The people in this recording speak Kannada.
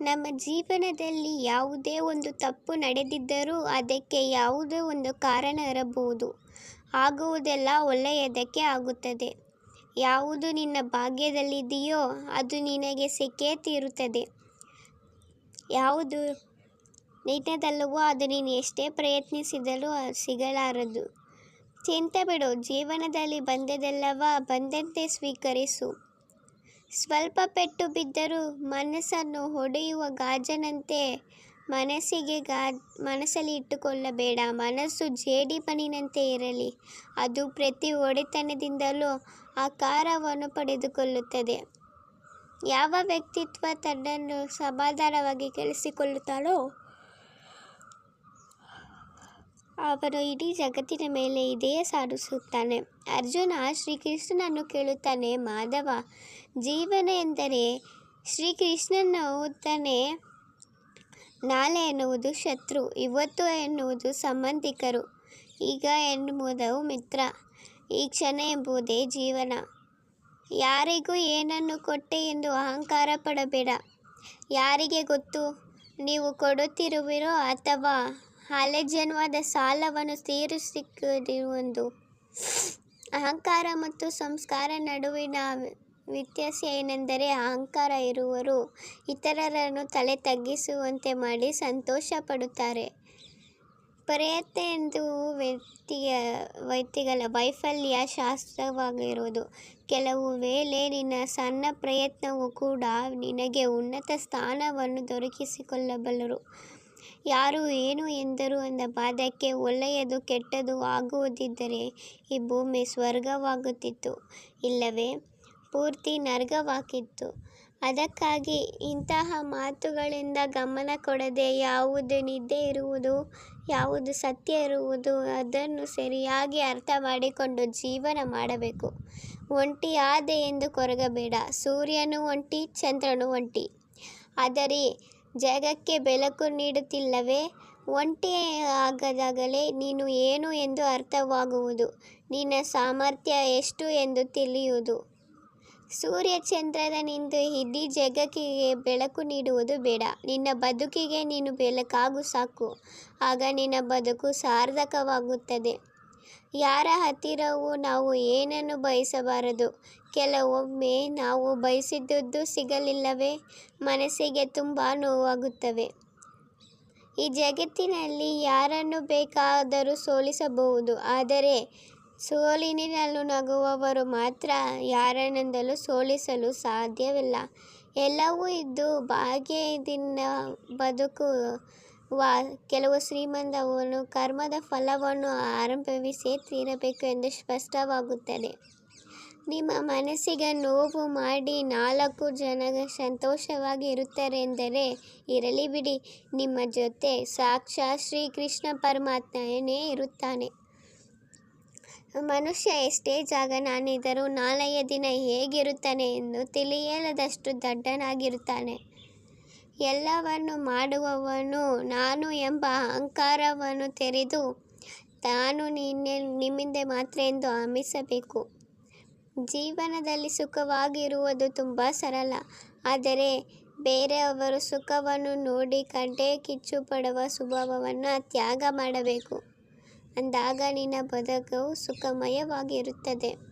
ನಮ್ಮ ಜೀವನದಲ್ಲಿ ಯಾವುದೇ ಒಂದು ತಪ್ಪು ನಡೆದಿದ್ದರೂ ಅದಕ್ಕೆ ಯಾವುದೇ ಒಂದು ಕಾರಣ ಇರಬಹುದು. ಆಗುವುದೆಲ್ಲ ಒಳ್ಳೆಯದಕ್ಕೆ ಆಗುತ್ತದೆ. ಯಾವುದು ನಿನ್ನ ಭಾಗ್ಯದಲ್ಲಿದೆಯೋ ಅದು ನಿನಗೆ ಸಿಕ್ಕೇ ತೀರುತ್ತದೆ. ಯಾವುದು ನಿನ್ನದಲ್ಲವೋ ಅದು ನೀನು ಎಷ್ಟೇ ಪ್ರಯತ್ನಿಸಿದರೂ ಸಿಗಲಾರದು. ಚಿಂತೆ ಬಿಡು. ಜೀವನದಲ್ಲಿ ಬಂದದೆಲ್ಲವ ಬಂದಂತೆ ಸ್ವೀಕರಿಸು. ಸ್ವಲ್ಪ ಪೆಟ್ಟು ಬಿದ್ದರೂ ಮನಸ್ಸನ್ನು ಹೊಡೆಯುವ ಗಾಜನಂತೆ ಮನಸ್ಸಿಗೆ ಗಾ, ಮನಸ್ಸಲ್ಲಿ ಇಟ್ಟುಕೊಳ್ಳಬೇಡ. ಮನಸ್ಸು ಜೇಡಿ ಮಣ್ಣಿನಂತೆ ಇರಲಿ. ಅದು ಪ್ರತಿ ಒಡೆತನದಿಂದಲೂ ಆಕಾರವನ್ನು ಪಡೆದುಕೊಳ್ಳುತ್ತದೆ. ಯಾವ ವ್ಯಕ್ತಿತ್ವ ತನ್ನನ್ನು ಸಮಾಧಾನವಾಗಿ ಕೇಳಿಸಿಕೊಳ್ಳುತ್ತಾನೋ ಅವನು ಇಡೀ ಜಗತ್ತಿನ ಮೇಲೆ ಇದೆಯೇ ಸಾರಿಸುತ್ತಾನೆ ಅರ್ಜುನ ಶ್ರೀಕೃಷ್ಣನನ್ನು ಕೇಳುತ್ತಾನೆ ಮಾಧವ, ಜೀವನ ಎಂದರೆ ಶ್ರೀಕೃಷ್ಣನೆನ್ನುತ್ತಾನೆ. ನಾಳೆ ಎನ್ನುವುದು ಶತ್ರು, ಇವತ್ತು ಎನ್ನುವುದು ಸಂಬಂಧಿಕರು, ಈಗ ಎನ್ನುವುದು ಮಿತ್ರ, ಈ ಕ್ಷಣ ಎಂಬುದೇ ಜೀವನ. ಯಾರಿಗೂ ಏನನ್ನು ಕೊಟ್ಟೆ ಎಂದು ಅಹಂಕಾರ ಪಡಬೇಡ. ಯಾರಿಗೆ ಗೊತ್ತು ನೀವು ಕೊಡುತ್ತಿರುವಿರೋ ಅಥವಾ ಹಳೆ ಜನ್ಮದ ಸಾಲವನ್ನು ತೀರಿಸಿಕೊಂಡಿರುವುದು ಅಹಂಕಾರ ಮತ್ತು ಸಂಸ್ಕಾರ ನಡುವಿನ ವ್ಯತ್ಯಾಸ ಏನೆಂದರೆ ಅಹಂಕಾರ ಇರುವರು ಇತರರನ್ನು ತಲೆ ತಗ್ಗಿಸುವಂತೆ ಮಾಡಿ ಸಂತೋಷ ಪಡುತ್ತಾರೆ. ಪ್ರಯತ್ನ ವ್ಯಕ್ತಿಯ, ವ್ಯಕ್ತಿಗಳ ವೈಫಲ್ಯ ಶಾಸ್ತ್ರವಾಗಿರುವುದು ಕೆಲವು ವೇಳೆ ನಿನ್ನ ಸಣ್ಣ ಪ್ರಯತ್ನವೂ ಕೂಡ ನಿನಗೆ ಉನ್ನತ ಸ್ಥಾನವನ್ನು ದೊರಕಿಸಿಕೊಡಬಲ್ಲದು. ಯಾರು ಏನು ಎಂದರು ಎಂದ ಪಾದಕ್ಕೆ ಒಳ್ಳೆಯದು ಕೆಟ್ಟದು ಆಗುವುದಿದ್ದರೆ ಈ ಭೂಮಿ ಸ್ವರ್ಗವಾಗುತ್ತಿತ್ತು, ಇಲ್ಲವೇ ಪೂರ್ತಿ ನರ್ಗವಾಗಿತ್ತು ಅದಕ್ಕಾಗಿ ಇಂತಹ ಮಾತುಗಳಿಂದ ಗಮನ ಕೊಡದೆ ಯಾವುದು ನಿದ್ದೆ ಇರುವುದು, ಯಾವುದು ಸತ್ಯ ಇರುವುದು ಅದನ್ನು ಸರಿಯಾಗಿ ಅರ್ಥ ಮಾಡಿಕೊಂಡು ಜೀವನ ಮಾಡಬೇಕು. ಒಂಟಿಯಾದೆ ಎಂದು ಕೊರಗಬೇಡ. ಸೂರ್ಯನು ಒಂಟಿ, ಚಂದ್ರನು ಒಂಟಿ. ಆದರೆ ಜಗಕ್ಕೆ ಬೆಳಕು ನೀಡುತ್ತಿಲ್ಲವೇ. ಒಂಟಿಯಾದಾಗಲೇ ನೀನು ಏನು ಎಂದು ಅರ್ಥವಾಗುವುದು, ನಿನ್ನ ಸಾಮರ್ಥ್ಯ ಎಷ್ಟು ಎಂದು ತಿಳಿಯುವುದು. ಸೂರ್ಯ ಚಂದ್ರನಿಂದ ಇಡೀ ಜಗತ್ತಿಗೆ ಬೆಳಕು ನೀಡುವುದು ಬೇಡ. ನಿನ್ನ ಬದುಕಿಗೆ ನೀನು ಬೆಳಕಾಗು ಸಾಕು. ಆಗ ನಿನ್ನ ಬದುಕು ಸಾರ್ಥಕವಾಗುತ್ತದೆ. ಯಾರ ಹತ್ತಿರವೂ ನಾವು ಏನನ್ನು ಬಯಸಬಾರದು. ಕೆಲವೊಮ್ಮೆ ನಾವು ಬಯಸಿದ್ದು ಸಿಗಲಿಲ್ಲವೇ ಮನಸ್ಸಿಗೆ ತುಂಬ ನೋವಾಗುತ್ತವೆ ಈ ಜಗತ್ತಿನಲ್ಲಿ ಯಾರನ್ನು ಬೇಕಾದರೂ ಸೋಲಿಸಬಹುದು. ಆದರೆ ಸೋಲಿನಲ್ಲೂ ನಗುವವರು ಮಾತ್ರ ಯಾರನ್ನಿಂದಲೂ ಸೋಲಿಸಲು ಸಾಧ್ಯವಿಲ್ಲ. ಎಲ್ಲವೂ ಇದ್ದು ಭಾಗ್ಯದಿಂದ ಬದುಕುವ ಕೆಲವು ಶ್ರೀಮಂತವನು ಕರ್ಮದ ಫಲವನ್ನು ಅನುಭವಿಸಿಯೇ ತೀರಬೇಕು ಎಂದು ಸ್ಪಷ್ಟವಾಗುತ್ತದೆ. ನಿಮ್ಮ ಮನಸ್ಸಿಗೆ ನೋವು ಮಾಡಿ ನಾಲ್ಕು ಜನ ಸಂತೋಷವಾಗಿ ಇರುತ್ತಾರೆಂದರೆ ಇರಲಿ ಬಿಡಿ, ನಿಮ್ಮ ಜೊತೆ ಸಾಕ್ಷಾತ್ ಶ್ರೀಕೃಷ್ಣ ಪರಮಾತ್ಮನೇ ಇರುತ್ತಾನೆ. ಮನುಷ್ಯ ಎಷ್ಟೇ ಜಾಣನಾಗಿದ್ದರೂ ನಾಳೆಯ ದಿನ ಹೇಗಿರುತ್ತಾನೆ ಎಂದು ತಿಳಿಯಲದಷ್ಟು ದಡ್ಡನಾಗಿರುತ್ತಾನೆ. ಎಲ್ಲವನ್ನೂ ಮಾಡುವವನು ನಾನು ಎಂಬ ಅಹಂಕಾರವನ್ನು ತೆರೆದು ತಾನು ನಿನ್ನೆ ನಿಮ್ಮಿಂದೆ ಮಾತ್ರ ಎಂದು ಆಮಿಸಬೇಕು ಜೀವನದಲ್ಲಿ ಸುಖವಾಗಿರುವುದು ತುಂಬ ಸರಳ. ಆದರೆ ಬೇರೆಯವರು ಸುಖವನ್ನು ನೋಡಿ ಕಡ್ಡೆ ಕಿಚ್ಚು ಪಡುವ ಸ್ವಭಾವವನ್ನು ತ್ಯಾಗ ಮಾಡಬೇಕು. ಅಂದಾಗ ನಿನ್ನ ಬದುಕು ಸುಖಮಯವಾಗಿ ಇರುತ್ತದೆ.